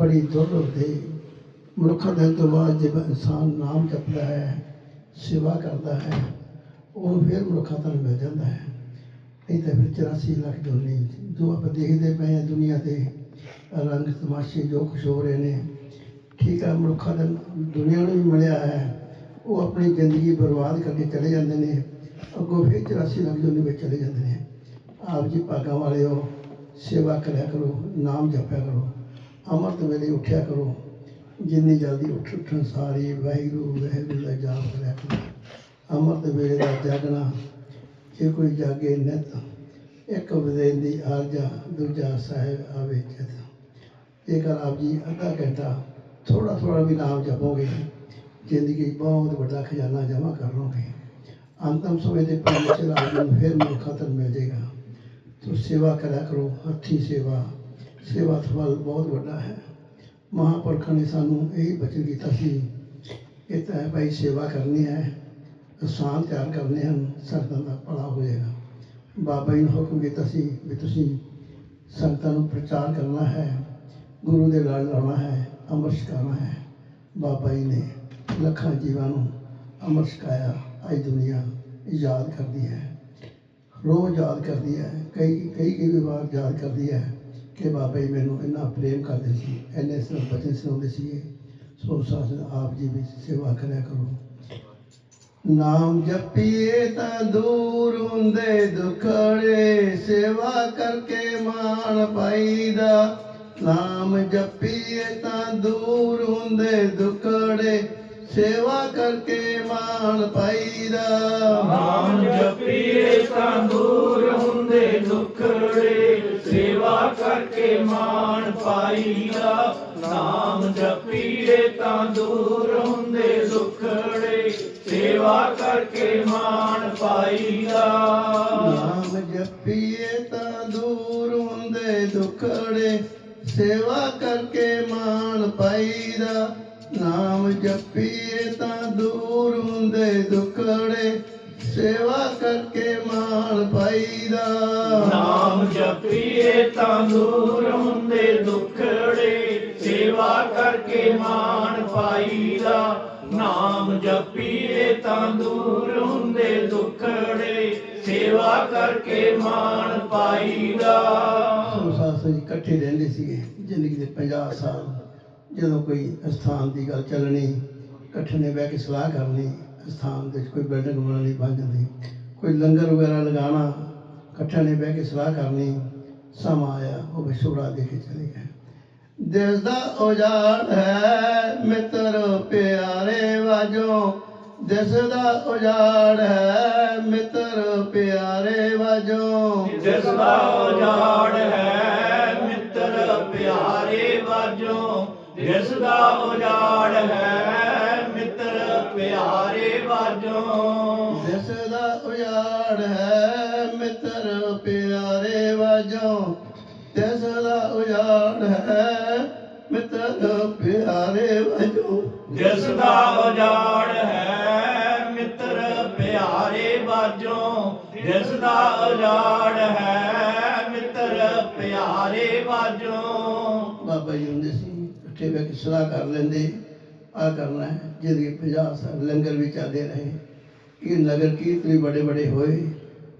ਬੜੀ ਦੁੱਧ ਦੇ ਮਨੁੱਖਾ ਦਿਨ ਤੋਂ ਬਾਅਦ ਜੇ ਇਨਸਾਨ ਨਾਮ ਜਪਦਾ ਹੈ, ਸੇਵਾ ਕਰਦਾ ਹੈ, ਉਹ ਫਿਰ ਮਨੁੱਖਾ ਤਨ ਮਿਲ ਜਾਂਦਾ ਹੈ। ਨਹੀਂ ਤਾਂ ਫਿਰ 84 ਲੱਖ ਜੋਨੀ ਜੋ ਆਪਾਂ ਦੇਖਦੇ ਪਏ ਹਾਂ ਦੁਨੀਆ ਤੇ ਰੰਗ ਤਮਾਸ਼ੇ ਜੋ ਕੁਛ ਹੋ ਰਹੇ ਨੇ, ਠੀਕ ਆ, ਮਨੁੱਖਾ ਦਾ ਦੁਨੀਆ ਨੂੰ ਵੀ ਮਿਲਿਆ ਹੈ, ਉਹ ਆਪਣੀ ਜ਼ਿੰਦਗੀ ਬਰਬਾਦ ਕਰਕੇ ਚਲੇ ਜਾਂਦੇ ਨੇ, ਅੱਗੋਂ ਫਿਰ 84 ਲੱਖ ਜੋਨੀ ਵਿੱਚ ਚਲੇ ਜਾਂਦੇ ਨੇ। ਆਪ ਜੀ ਭਾਗਾਂ ਵਾਲੇ ਹੋ ਸੇਵਾ ਕਰਿਆ ਕਰੋ, ਨਾਮ ਜਪਿਆ ਕਰੋ। ਅੰਮ੍ਰਿਤ ਵੇਲੇ ਉੱਠਿਆ ਕਰੋ। ਜਿੰਨੀ ਜਲਦੀ ਉੱਠ ਉੱਠਣ ਸਾਰੀ ਵਾਹਿਗੁਰੂ ਵਾਹਿਗੁਰੂ ਦਾ ਜਾਪ ਕਰਿਆ ਕਰੋ। ਅੰਮ੍ਰਿਤ ਵੇਲੇ ਦਾ ਜਾਗਣਾ, ਜੇ ਕੋਈ ਜਾਗੇ ਨਿਤ, ਇੱਕ ਵਦੇਨ ਦੀ ਆਰਜਾ ਦੂਜਾ ਸਾਹਿਬ ਆਵੇ ਚਿਤ। ਜੇਕਰ ਆਪ ਜੀ ਅੱਧਾ ਘੰਟਾ ਥੋੜਾ ਥੋੜਾ ਵੀ ਨਾਮ ਜਪੋਗੇ, ਜ਼ਿੰਦਗੀ 'ਚ ਬਹੁਤ ਵੱਡਾ ਖਜ਼ਾਨਾ ਜਮ੍ਹਾਂ ਕਰ ਲਓਗੇ। ਅੰਤਮ ਸਮੇਂ ਦੇ ਪੰਜ ਆਪ ਨੂੰ ਫਿਰ ਮੌਕਾ ਤਾਂ ਮਿਲ ਜਾਏਗਾ। ਤੋ ਸੇਵਾ ਕਰਿਆ ਕਰੋ, ਹੱਥੀ ਸੇਵਾ ਸੇਵਾ ਦਾ ਬਹੁਤ ਵੱਡਾ ਹੈ। ਮਹਾਂਪੁਰਖਾਂ ਨੇ ਸਾਨੂੰ ਇਹ ਬਚਨ ਕੀਤਾ ਸੀ ਇਹ ਤਾਂ ਹੈ ਭਾਈ ਸੇਵਾ ਕਰਨੀ ਹੈ ਆਸਾਨ ਤਿਆਰ ਕਰਨੇ ਹਨ, ਸੰਗਤਾਂ ਦਾ ਭਲਾ ਹੋਏਗਾ ਬਾਬਾ ਜੀ ਨੇ ਹੁਕਮ ਕੀਤਾ ਸੀ ਵੀ ਤੁਸੀਂ ਸੰਗਤਾਂ ਨੂੰ ਪ੍ਰਚਾਰ ਕਰਨਾ ਹੈ, ਗੁਰੂ ਦੇ ਲੜ ਲਾਉਣਾ ਹੈ, ਅੰਮ੍ਰਿਤ ਛਕਾਉਣਾ ਹੈ। ਬਾਬਾ ਜੀ ਨੇ ਲੱਖਾਂ ਜੀਵਾਂ ਨੂੰ ਅੰਮ੍ਰਿਤ ਛਕਾਇਆ ਅੱਜ ਦੁਨੀਆ ਯਾਦ ਕਰਦੀ ਹੈ। ਰੋਜ਼ ਯਾਦ ਕਰਦੀ ਹੈ ਕਈ ਕਈ ਕਈ ਵਾਰ ਯਾਦ ਕਰਦੀ ਹੈ। ਕਿ ਬਾਬਾ ਜੀ ਮੈਨੂੰ ਇੰਨਾ ਪ੍ਰੇਮ ਕਰਦੇ ਸੀ, ਇੰਨੇ ਸਿਰਫ ਬਚਨ ਸੁਣਾਉਂਦੇ ਸੀਗੇ। ਸੋ ਸਾਸ ਆਪ ਜੀ ਵੀ ਸੇਵਾ ਕਰਿਆ ਕਰੋ। ਨਾਮ ਜਪੀਏ ਤਾਂ ਦੂਰ ਹੁੰਦੇ ਦੁਖੜੇ, ਸੇਵਾ ਕਰਕੇ ਮਾਣ ਪਾਈਦਾ। ਨਾਮ ਜਪੀਏ ਤਾਂ ਦੂਰ ਹੁੰਦੇ ਦੁਖੜੇ, ਸੇਵਾ ਕਰਕੇ ਮਾਣ ਪਾਈਦਾ। ਨਾਮ ਜਪੀਏ ਤਾਂ ਦੂਰ ਹੁੰਦੇ ਦੁਖੜੇ ਕਰਕੇ ਮਾਣ ਪਾਈਦਾ। ਨਾਮ ਜਪੀਏ ਤਾਂ ਦੂਰ ਹੁੰਦੇ ਦੁਖੜੇ ਸੇਵਾ ਦੂਰ ਹੁੰਦੇ ਦੁਖੜੇ, ਸੇਵਾ ਕਰਕੇ ਮਾਣ ਪਾਈਦਾ। ਨਾਮ ਜਪੀਏ ਤਾਂ ਦੂਰ ਹੁੰਦੇ ਦੁਖੜੇ, ਸੇਵਾ ਕਰਕੇ ਮਾਣ ਪਾਈਦਾ। ਸਾਸ ਜੀ ਇਕੱਠੇ ਰਹਿੰਦੇ ਸੀਗੇ, ਜ਼ਿੰਦਗੀ ਦੇ 50 ਸਾਲ। ਜਦੋਂ ਕੋਈ ਸਥਾਨ ਦੀ ਗੱਲ ਚੱਲਣੀ, ਇਕੱਠੇ ਨੇ ਬਹਿ ਕੇ ਸਲਾਹ ਕਰਨੀ ਸਥਾਨ ਦੇ ਕੋਈ ਬਿਲਡਿੰਗ ਬਣਾਉਣੀ ਬਣ ਜਾਂਦੀ। ਕੋਈ ਲੰਗਰ ਵਗੈਰਾ ਲਗਾਉਣਾ ਇਕੱਠੇ ਨੇ ਬਹਿ ਕੇ ਸਲਾਹ ਕਰਨੀ। ਸਮਾਂ ਆਇਆ ਉਹ ਵਿਛੋੜਾ ਦੇ ਕੇ ਚਲੇ ਗਏ। ਦੇਸ ਦਾ ਉਜਾੜ ਹੈ ਮਿੱਤਰ ਪਿਆਰੇ ਵਾਜੋ। ਦੇਸ ਦਾ ਉਜਾੜ ਹੈ ਮਿੱਤਰ ਪਿਆਰੇ ਵਾਜੋ। ਜਿਸ ਦਾ ਉਜਾੜ ਹੈ ਮਿੱਤਰ ਪਿਆਰੇ ਵਾਜੋ। ਜਿਸ ਦਾ ਉਜਾੜ ਹੈ ਮਿੱਤਰ ਪਿਆਰੇ ਵਾਜੋ। ਜਿਸ ਦਾ ਉਜਾੜ ਹੈ ਹੈ ਮਿੱਤਰ ਪਿਆਰੇ ਵਾਜੋ। ਜਿਸ ਦਾ ਉਜਾੜ ਹੈ ਮਿੱਤਰ ਪਿਆਰੇ ਵਾਜੋ ਜਿਸ ਦਾ ਉਜਾੜ ਹੈ ਮਿੱਤਰ ਪਿਆਰੇ ਵਾਜੋ ਬਾਬਾ ਜੀ ਹੁੰਦੇ ਸੀ ਇਕੱਠੇ ਬਹਿ ਕੇ ਸਲਾਹ ਕਰ ਲੈਂਦੇ ਆ ਕਰਨਾ ਹੈ ਜਿਹਦੇ 50 ਸਾਲ ਲੰਗਰ ਵੀ ਚੱਲਦੇ ਰਹੇ। ਇਹ ਨਗਰ ਕੀਰਤਨ ਵੀ ਬੜੇ ਬੜੇ ਹੋਏ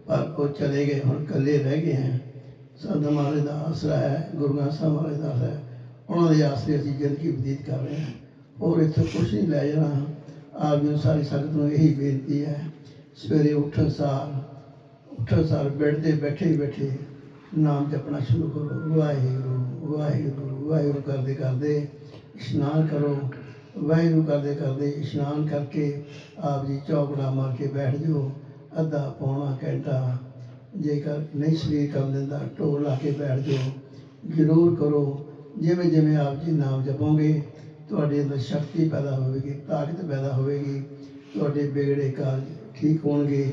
ਪਰ ਉਹ ਚਲੇ ਗਏ ਹੁਣ ਇਕੱਲੇ ਰਹਿ ਗਏ ਹਨ ਸੰਤ ਮਹਾਰਾਜ ਦਾ ਆਸਰਾ ਹੈ, ਗੁਰੂ ਗ੍ਰੰਥ ਸਾਹਿਬ ਮਹਾਰਾਜ ਦਾ ਆਸਰਾ ਹੈ। ਉਹਨਾਂ ਦੇ ਆਸਰੇ ਅਸੀਂ ਜ਼ਿੰਦਗੀ ਬਤੀਤ ਕਰ ਰਹੇ ਹਾਂ। ਹੋਰ ਇੱਥੇ ਕੁਛ ਨਹੀਂ ਲੈ ਜਾਣਾ। ਆਪ ਜੀ ਨੂੰ ਸਾਰੀ ਸੰਗਤ ਨੂੰ ਇਹੀ ਬੇਨਤੀ ਹੈ, ਸਵੇਰੇ ਉੱਠਣ ਸਾਰ ਉੱਠਣ ਸਾਰ ਬੈੱਡ ਤੇ ਬੈਠੇ ਬੈਠੇ ਨਾਮ ਜਪਣਾ ਸ਼ੁਰੂ ਕਰੋ। ਵਾਹਿਗੁਰੂ ਵਾਹਿਗੁਰੂ ਵਾਹਿਗੁਰੂ ਕਰਦੇ ਕਰਦੇ ਇਸ਼ਨਾਨ ਕਰੋ। ਵਾਹਿਗੁਰੂ ਕਰਦੇ ਕਰਦੇ ਇਸ਼ਨਾਨ ਕਰਕੇ ਆਪ ਜੀ ਚੌਕੜਾ ਮਾਰ ਕੇ ਬੈਠ ਜਾਓ। ਅੱਧਾ ਪੌਣਾ ਘੰਟਾ ਜੇਕਰ ਨਹੀਂ ਸਰੀਰ ਕੰਮ ਦਿੰਦਾ ਢੋਲ ਲਾ ਕੇ ਬੈਠ ਜਾਓ ਜ਼ਰੂਰ ਕਰੋ ਜਿਵੇਂ ਜਿਵੇਂ ਆਪ ਜੀ ਨਾਮ ਜਪੋਗੇ ਤੁਹਾਡੇ ਅੰਦਰ ਸ਼ਕਤੀ ਪੈਦਾ ਹੋਵੇਗੀ ਤਾਕਤ ਪੈਦਾ ਹੋਵੇਗੀ ਤੁਹਾਡੇ ਵਿਗੜੇ ਕਾਰਜ ਠੀਕ ਹੋਣਗੇ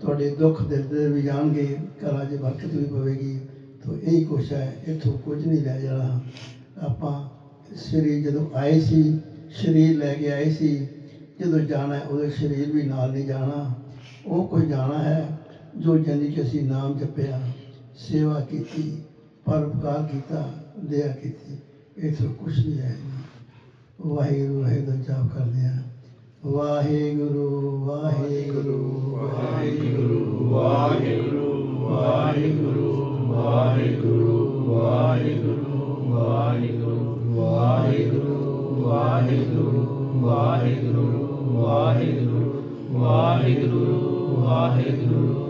ਤੁਹਾਡੇ ਦੁੱਖ ਦਿਲ ਦਿਰਦੇ ਵੀ ਜਾਣਗੇ ਘਰਾਂ 'ਚ ਬਰਕਤ ਵੀ ਪਵੇਗੀ। ਤੋ ਇਹੀ ਕੁਛ ਹੈ ਇੱਥੋਂ ਕੁਝ ਨਹੀਂ ਲੈ ਜਾਣਾ। ਆਪਾਂ ਸਰੀਰ ਜਦੋਂ ਆਏ ਸੀ ਸਰੀਰ ਲੈ ਕੇ ਆਏ ਸੀ ਜਦੋਂ ਜਾਣਾ ਹੈ, ਉਦੋਂ ਸਰੀਰ ਵੀ ਨਾਲ ਨਹੀਂ ਜਾਣਾ। ਉਹ ਕੋਈ ਜਾਣਾ ਹੈ ਜੋ ਜ਼ਿੰਦਗੀ 'ਚ ਅਸੀਂ ਨਾਮ ਜਪਿਆ ਸੇਵਾ ਕੀਤੀ ਪਰਉਪਕਾਰ ਕੀਤਾ ਦਇਆ ਕੀਤੀ ਇੱਥੇ ਕੁਛ ਨਹੀਂ ਹੈ ਵਾਹਿਗੁਰੂ ਵਾਹਿਗੁਰੂ ਜਾਪ ਕਰਦੇ ਆ ਵਾਹਿਗੁਰੂ ਵਾਹਿਗੁਰੂ ਵਾਹਿਗੁਰੂ ਵਾਹਿਗੁਰੂ ਵਾਹਿਗੁਰੂ ਵਾਹਿਗੁਰੂ ਵਾਹਿਗੁਰੂ ਵਾਹਿਗੁਰੂ ਵਾਹਿਗੁਰੂ ਵਾਹਿਗੁਰੂ ਵਾਹਿਗੁਰੂ ਵਾਹਿਗੁਰੂ ਵਾਹਿਗੁਰੂ ਵਾਹਿਗੁਰੂ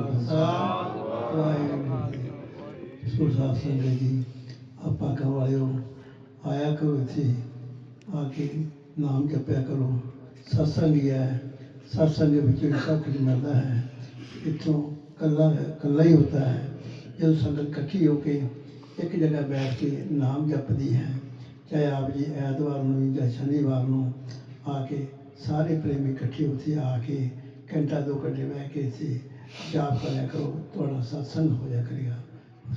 ਖਾਲਸਾ ਵਾਹਿਗੁਰੂ ਸੁਰਸਾਦ ਸੰਗਤ ਜੀ। ਆਪਾਂ ਕਹ ਵਾਲਿਓ ਆਇਆ ਕਰੋ ਇੱਥੇ, ਆ ਕੇ ਨਾਮ ਜਪਿਆ ਕਰੋ। ਸਤਸੰਗ ਹੀ ਹੈ। ਸਤਸੰਗ ਵਿੱਚ ਸਭ ਕੁਝ ਮਿਲਦਾ ਹੈ, ਇੱਥੋਂ ਕੱਲਾ ਕੱਲਾ ਹੀ ਹੁੰਦਾ ਹੈ। ਜਦੋਂ ਸੰਗਤ ਇਕੱਠੀ ਹੋ ਕੇ ਇੱਕ ਜਗ੍ਹਾ ਬੈਠ ਕੇ ਨਾਮ ਜਪਦੀ ਹੈ, ਚਾਹੇ ਆਪ ਜੀ ਐਤਵਾਰ ਨੂੰ ਜਾਂ ਸ਼ਨੀਵਾਰ ਨੂੰ ਆ ਕੇ ਸਾਰੇ ਪ੍ਰੇਮੀ ਇਕੱਠੇ ਉੱਥੇ ਆ ਕੇ ਘੰਟਾ ਦੋ ਘੰਟੇ ਬਹਿ ਕੇ ਇੱਥੇ ਜਾਪ ਕਰਿਆ ਕਰੋ ਤੁਹਾਡਾ ਸਤਸੰਗ ਹੋ ਜਾ ਕਰੇਗਾ।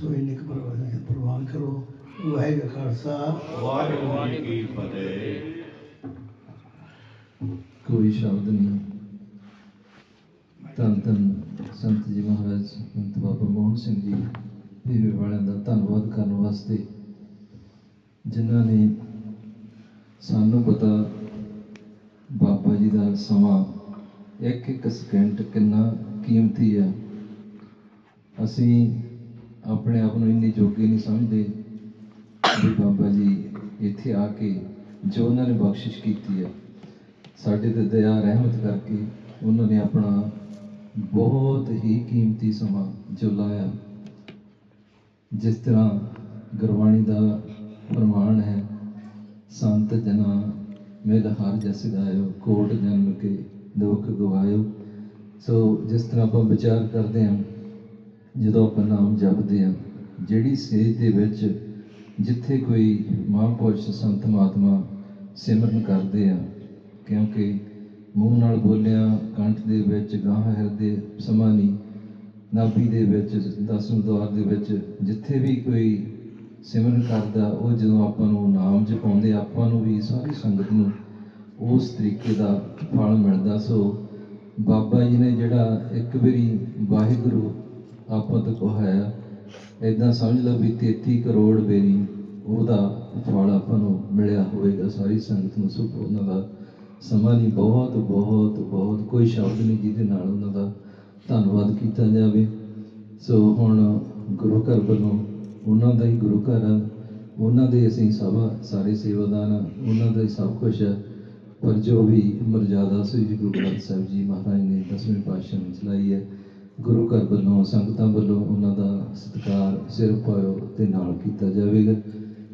ਸੋ ਇੰਨੇ ਕੁ ਪ੍ਰਵਾਨ ਪ੍ਰਵਾਨ ਕਰੋ। ਵਾਹਿਗੁਰੂ ਖਾਲਸਾ। ਵਾਹਿਗੁਰੂ ਕੀ ਫਤਿਹ। ਕੋਈ ਸ਼ਬਦ ਨਹੀਂ। ਧੰਨ ਧੰਨ ਸੰਤ ਜੀ ਮਹਾਰਾਜ ਸੰਤ ਬਾਬਾ ਮੋਹਨ ਸਿੰਘ ਜੀ ਪੀਵੇ ਵਾਲਿਆਂ ਦਾ ਧੰਨਵਾਦ ਕਰਨ ਵਾਸਤੇ ਜਿਨ੍ਹਾਂ ਨੇ ਸਾਨੂੰ ਪਤਾ ਬਾਬਾ ਜੀ ਦਾ ਸਮਾਂ ਇੱਕ ਇੱਕ ਸਕਿੰਟ ਕਿੰਨਾ ਕੀਮਤੀ ਆ। ਅਸੀਂ ਆਪਣੇ ਆਪ ਨੂੰ ਇੰਨੇ ਜੋਗੇ ਨਹੀਂ ਸਮਝਦੇ ਵੀ ਬਾਬਾ ਜੀ ਇੱਥੇ ਆ ਕੇ ਜੋ ਉਹਨਾਂ ਨੇ ਬਖਸ਼ਿਸ਼ ਕੀਤੀ ਆ, ਸਾਡੇ ਤੇ ਦਇਆ, ਰਹਿਮਤ ਕਰਕੇ ਉਹਨਾਂ ਨੇ ਆਪਣਾ ਬਹੁਤ ਹੀ ਕੀਮਤੀ ਸਮਾਂ ਜੋ ਲਾਇਆ। ਜਿਸ ਤਰ੍ਹਾਂ ਗੁਰਬਾਣੀ ਦਾ ਪ੍ਰਮਾਣ ਹੈ, ਸੰਤ ਜਨਾ ਮੇਲ ਹਰ ਜਸ ਗਾਇਓ, ਕੋਟ ਜਨਮ ਕੇ ਦੁੱਖ ਗਵਾਇਓ। ਸੋ ਜਿਸ ਤਰ੍ਹਾਂ ਆਪਾਂ ਵਿਚਾਰ ਕਰਦੇ ਹਾਂ, ਜਦੋਂ ਆਪਾਂ ਨਾਮ ਜਪਦੇ ਹਾਂ, ਜਿਹੜੀ ਸੇਜ ਦੇ ਵਿੱਚ ਜਿੱਥੇ ਕੋਈ ਮਹਾਂਪੁਰਸ਼ ਸੰਤ ਮਹਾਤਮਾ ਸਿਮਰਨ ਕਰਦੇ ਆ, ਕਿਉਂਕਿ ਮੂੰਹ ਨਾਲ ਬੋਲਿਆ, ਕੰਠ ਦੇ ਵਿੱਚ ਗਾਹ ਹਿਰਦੇ ਸਮਾਂ ਨਹੀਂ, ਨਾਭੀ ਦੇ ਵਿੱਚ ਦਸਮ ਦਵਾਰ ਦੇ ਵਿੱਚ, ਜਿੱਥੇ ਵੀ ਕੋਈ ਸਿਮਰਨ ਕਰਦਾ, ਉਹ ਜਦੋਂ ਆਪਾਂ ਨੂੰ ਨਾਮ ਜਪਾਉਂਦੇ, ਆਪਾਂ ਨੂੰ ਵੀ ਸਾਰੀ ਸੰਗਤ ਨੂੰ ਉਸ ਤਰੀਕੇ ਦਾ ਫਲ ਮਿਲਦਾ। ਸੋ ਬਾਬਾ ਜੀ ਨੇ ਜਿਹੜਾ ਇੱਕ ਵਾਰੀ ਵਾਹਿਗੁਰੂ ਆਪਾਂ ਤੋਂ ਕਹਾਇਆ ਇਦਾਂ ਸਮਝ ਲਓ ਵੀ 33 ਕਰੋੜ ਵੇਰੀ ਉਹਦਾ ਫਲ ਆਪਾਂ ਨੂੰ ਮਿਲਿਆ ਹੋਵੇਗਾ, ਸਾਰੀ ਸੰਗਤ ਨੂੰ ਸੁਖ ਉਹਨਾਂ ਦਾ ਸਮਾਂ ਨਹੀਂ, ਬਹੁਤ ਬਹੁਤ ਬਹੁਤ, ਕੋਈ ਸ਼ਬਦ ਨਹੀਂ ਜਿਹਦੇ ਨਾਲ ਉਹਨਾਂ ਦਾ ਧੰਨਵਾਦ ਕੀਤਾ ਜਾਵੇ। ਸੋ ਹੁਣ ਗੁਰੂ ਘਰ ਵੱਲੋਂ ਉਹਨਾਂ ਦਾ ਹੀ ਗੁਰੂ ਘਰ ਆ, ਉਹਨਾਂ ਦੇ ਅਸੀਂ ਸਭ ਸਾਰੇ ਸੇਵਾਦਾਨ ਉਹਨਾਂ ਦਾ ਹੀ ਸਭ ਕੁਝ ਹੈ ਪਰ ਜੋ ਵੀ ਮਰਜ਼ਾਦਾ ਸ੍ਰੀ ਗੁਰੂ ਗ੍ਰੰਥ ਸਾਹਿਬ ਜੀ ਮਹਾਰਾਜ ਨੇ ਦਸਵੇਂ ਪਾਤਸ਼ਾਹ ਨੇ ਚਲਾਈ ਹੈ। ਗੁਰੂ ਘਰ ਵੱਲੋਂ, ਸੰਗਤਾਂ ਵੱਲੋਂ ਉਹਨਾਂ ਦਾ ਸਤਿਕਾਰ ਸਿਰ ਪਾਇਓ ਤੇ ਨਾਲ ਕੀਤਾ ਜਾਵੇਗਾ।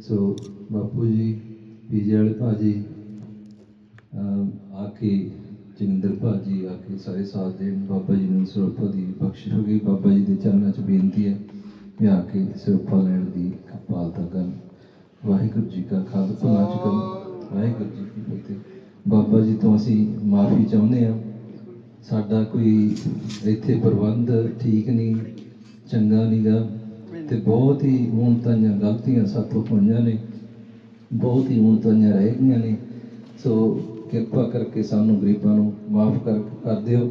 ਸੋ ਬਾਪੂ ਜੀ ਪੀਜੇ ਵਾਲੇ ਭਾਜੀ, ਅਮ, ਆ ਕੇ ਜਗਿੰਦਰ ਭਾਜੀ ਆ ਕੇ ਸਾਰੇ ਸਾਥ ਦੇਣ। ਬਾਬਾ ਜੀ ਨੂੰ ਸਰੂਪਾ ਦੀ ਬਖਸ਼ਿਸ਼ ਹੋ ਗਈ। ਬਾਬਾ ਜੀ ਦੇ ਚਰਨਾਂ 'ਚ ਬੇਨਤੀ ਹੈ ਵੀ ਆ ਕੇ ਸਰੋਪਾ ਲੈਣ ਦੀ ਕਪਾਲਤਾ ਕਰਨ। ਵਾਹਿਗੁਰੂ ਜੀ ਕਾ ਖਾਲਸਾ। ਵਾਹਿਗੁਰੂ ਜੀ ਵਾਹਿਗੁਰੂ ਜੀ ਕੀ ਫਤਿਹ। ਬਾਬਾ ਜੀ ਤੋਂ ਅਸੀਂ ਮਾਫੀ ਚਾਹੁੰਦੇ ਹਾਂ। ਸਾਡਾ ਕੋਈ ਇੱਥੇ ਪ੍ਰਬੰਧ ਠੀਕ ਨਹੀਂ ਚੰਗਾ ਨਹੀਂਗਾ ਤੇ ਬਹੁਤ ਹੀ ਹੁਣ ਤਾਈਆਂ ਗਲਤੀਆਂ ਸਾਥੋਂ ਹੋਈਆਂ ਨੇ ਬਹੁਤ ਹੀ ਹੁਣ ਤਾਈਆਂ ਰਹਿ ਗਈਆਂ ਨੇ। ਸੋ ਕਿਰਪਾ ਕਰਕੇ ਸਾਨੂੰ ਗਰੀਬਾਂ ਨੂੰ ਮਾਫ ਕਰ ਕਰ ਦਿਓ।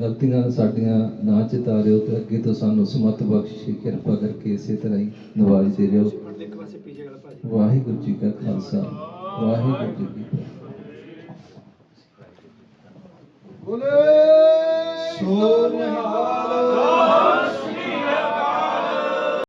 ਗਲਤੀਆਂ ਸਾਡੀਆਂ ਨਾ ਚਿਤਾਰਿਓ ਤੇ ਅੱਗੇ ਤੋਂ ਸਾਨੂੰ ਸਮਤ ਬਖਸ਼ਿਸ਼ ਕਿਰਪਾ ਕਰਕੇ ਇਸੇ ਤਰ੍ਹਾਂ ਹੀ ਨਵਾਜ਼ਦੇ ਰਹੋ ਵਾਹਿਗੁਰੂ ਜੀ ਕਾ ਖਾਲਸਾ ਵਾਹਿਗੁਰੂ ਜੀ Sunhala Sunhala